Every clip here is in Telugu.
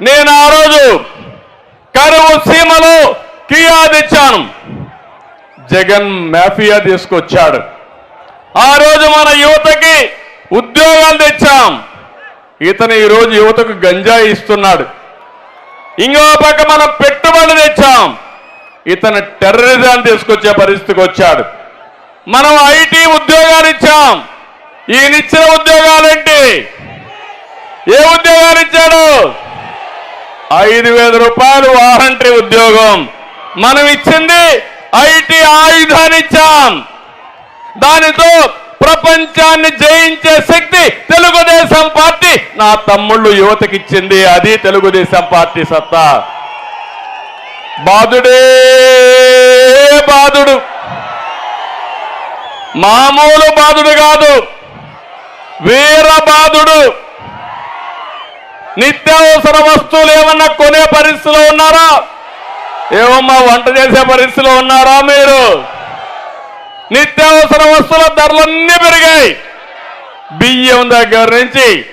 నేను ఆ రోజు కరువు సీమలో కియా తెచ్చాను. జగన్ మాఫియా తీసుకొచ్చాడు. ఆ రోజు మన యువతకి ఉద్యోగాలు తెచ్చాం. ఇతను ఈరోజు యువతకు గంజాయి ఇస్తున్నాడు. ఇంకో పక్క మనం పెట్టుబడులు తెచ్చాం. ఇతను టెర్రరిజాన్ని తీసుకొచ్చే పరిస్థితికి వచ్చాడు. మనం ఐటీ ఉద్యోగాలు ఇచ్చాం. ఈయనిచ్చిన ఉద్యోగాలేంటి ఏ ఉద్యోగాలు ఇచ్చాడు? ఐదు వేల రూపాయలు వాలంటరీ ఉద్యోగం. మనం ఇచ్చింది ఐటీ ఆయుధాన్ని ఇచ్చాం. దానితో ప్రపంచాన్ని జయించే శక్తి తెలుగుదేశం పార్టీ నా తమ్ముళ్ళు యువతకి ఇచ్చింది. అది తెలుగుదేశం పార్టీ సత్తా. బాధుడే బాధుడు మామూలు బాధుడు కాదు. వీర బాధుడు నిత్యావసర వస్తువులు ఏమన్నా కొనే పరిస్థితిలో ఉన్నారా? ఏమమ్మా వంట చేసే పరిస్థితిలో ఉన్నారా మీరు? నిత్యావసర వస్తువుల ధరలన్నీ పెరిగాయి. బియ్యం దగ్గర నుంచి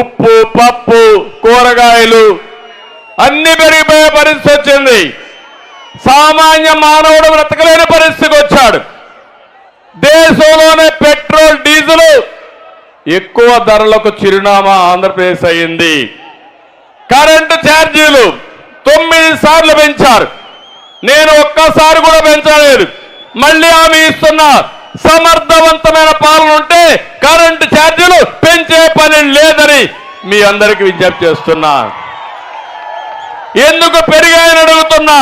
ఉప్పు పప్పు కూరగాయలు అన్ని పెరిగిపోయే పరిస్థితి వచ్చింది. సామాన్య మానవుడు బ్రతకలేని పరిస్థితికి వచ్చాడు. దేశంలోనే పెట్రోల్ డీజిల్ ఎక్కువ ధరలకు చిరునామా ఆంధ్రప్రదేశ్ అయింది. కరెంటు ఛార్జీలు తొమ్మిది సార్లు పెంచారు. నేను ఒక్కసారి కూడా పెంచలేదు. మళ్ళీ ఆమె ఇస్తున్న సమర్థవంతమైన పాలన ఉంటే కరెంటు ఛార్జీలు పెంచే పని లేదని మీ అందరికీ విజ్ఞప్తి చేస్తున్నా. ఎందుకు పెరిగాయని అడుగుతున్నా.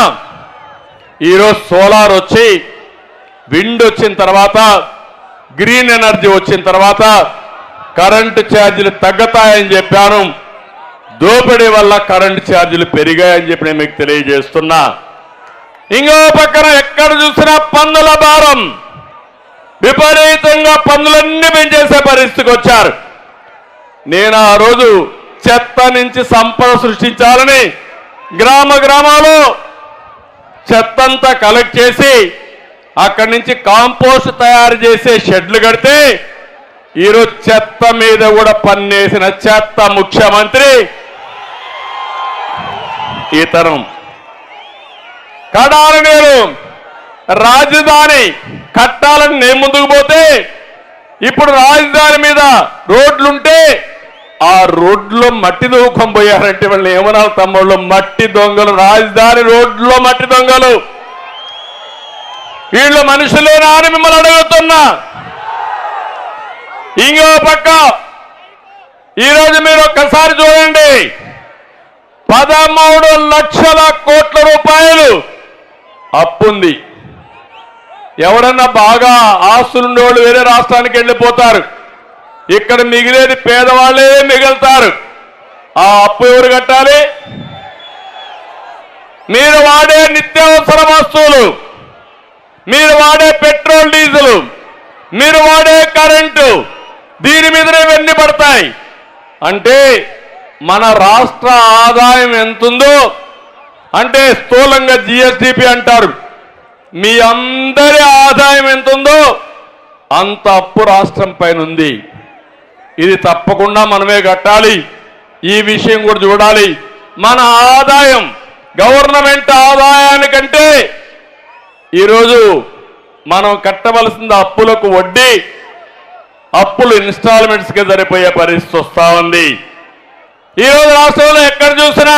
ఈరోజు సోలార్ వచ్చి విండ్ వచ్చిన తర్వాత గ్రీన్ ఎనర్జీ వచ్చిన తర్వాత కరెంటు ఛార్జీలు తగ్గుతాయని చెప్పాను. దోపిడీ వల్ల కరెంటు ఛార్జీలు పెరిగాయని చెప్పి నేను మీకు తెలియజేస్తున్నా. ఇంకో పక్కన ఎక్కడ చూసినా పన్నుల భారం. విపరీతంగా పన్నులన్నీ పెంచేసే పరిస్థితికి వచ్చారు. నేను ఆ రోజు చెత్త నుంచి సంపద సృష్టించాలని గ్రామ గ్రామాల్లో చెత్తంతా కలెక్ట్ చేసి అక్కడి నుంచి కాంపోస్ట్ తయారు చేసే షెడ్లు కడితే ఈరోజు చెత్త మీద కూడా పన్నేసిన చెత్త ముఖ్యమంత్రి. ఈ తరం. కడాలి నేను రాజధాని కట్టాలని నేను ముందుకు పోతే ఇప్పుడు రాజధాని మీద రోడ్లుంటే ఆ రోడ్లో మట్టి దూకం పోయారంటే వాళ్ళు ఏమన్నా తమ్ముళ్ళు? మట్టి దొంగలు. రాజధాని రోడ్లో మట్టి దొంగలు. వీళ్ళు మనుషులేనా అని మిమ్మల్ని అడుగుతున్నా. ఇంకో పక్క. ఈరోజు మీరు ఒక్కసారి చూడండి. పదమూడు లక్షల కోట్ల రూపాయలు అప్పుంది. ఎవడన్నా బాగా ఆస్తులుండే వాళ్ళు వేరే రాష్ట్రానికి వెళ్ళిపోతారు. ఇక్కడ మిగిలేది పేదవాళ్ళే మిగులుతారు. ఆ అప్పు ఎవరు కట్టాలి? మీరు వాడే నిత్యావసర వస్తువులు మీరు వాడే పెట్రోల్ డీజిల్ మీరు వాడే కరెంటు దీని మీదనే వెన్ని పడతాయి. అంటే మన రాష్ట్ర ఆదాయం ఎంతుందో అంటే స్థూలంగా జిఎస్డిపి అంటారు. మీ అందరి ఆదాయం ఎంతుందో అంత అప్పు రాష్ట్రం పైన ఉంది. ఇది తప్పకుండా మనమే కట్టాలి. ఈ విషయం కూడా చూడాలి. మన ఆదాయం గవర్నమెంట్ ఆదాయానికంటే ఈరోజు మనం కట్టవలసిన అప్పులకు వడ్డీ అప్పులు ఇన్స్టాల్మెంట్స్కి సరిపోయే పరిస్థితి వస్తా ఉంది. ఈరోజు రాష్ట్రంలో ఎక్కడ చూసినా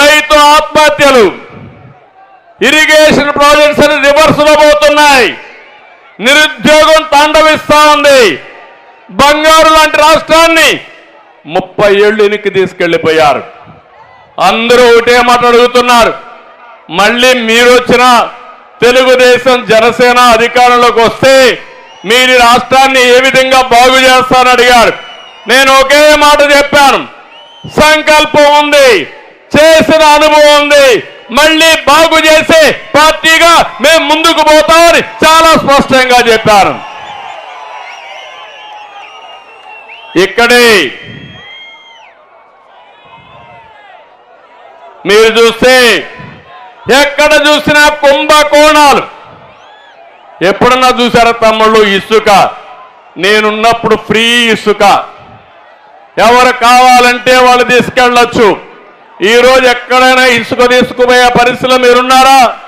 రైతు ఆత్మహత్యలు ఇరిగేషన్ ప్రాజెక్ట్స్ అని రివర్స్ పోతున్నాయి. నిరుద్యోగం తాండవిస్తా ఉంది. బంగారు లాంటి రాష్ట్రాన్ని ముప్పై ఏళ్ళు ఎనికి తీసుకెళ్ళిపోయారు అందరూ ఒకటే మాట అడుగుతున్నారు. మళ్ళీ మీరు వచ్చిన తెలుగుదేశం జనసేన అధికారంలోకి వస్తే మీరు రాష్ట్రాన్ని ఏ విధంగా బాగు చేస్తారని అడిగారు. నేను ఒకే మాట చెప్పాను. సంకల్పం ఉంది చేసిన అనుభవం ఉంది. మళ్ళీ బాగు చేసే పార్టీగా మేము ముందుకు పోతామని చాలా స్పష్టంగా చెప్పాను. ఇక్కడే మీరు చూస్తే ఎక్కడ చూసినా కుంభకోణాలు. ఎప్పుడన్నా చూసారా తమ్ముళ్ళు ఇసుక? నేనున్నప్పుడు ఫ్రీ ఇసుక. ఎవరు కావాలంటే వాళ్ళు తీసుకెళ్ళొచ్చు. ఈరోజు ఎక్కడైనా ఇసుక తీసుకుపోయే పరిస్థితిలో మీరున్నారా?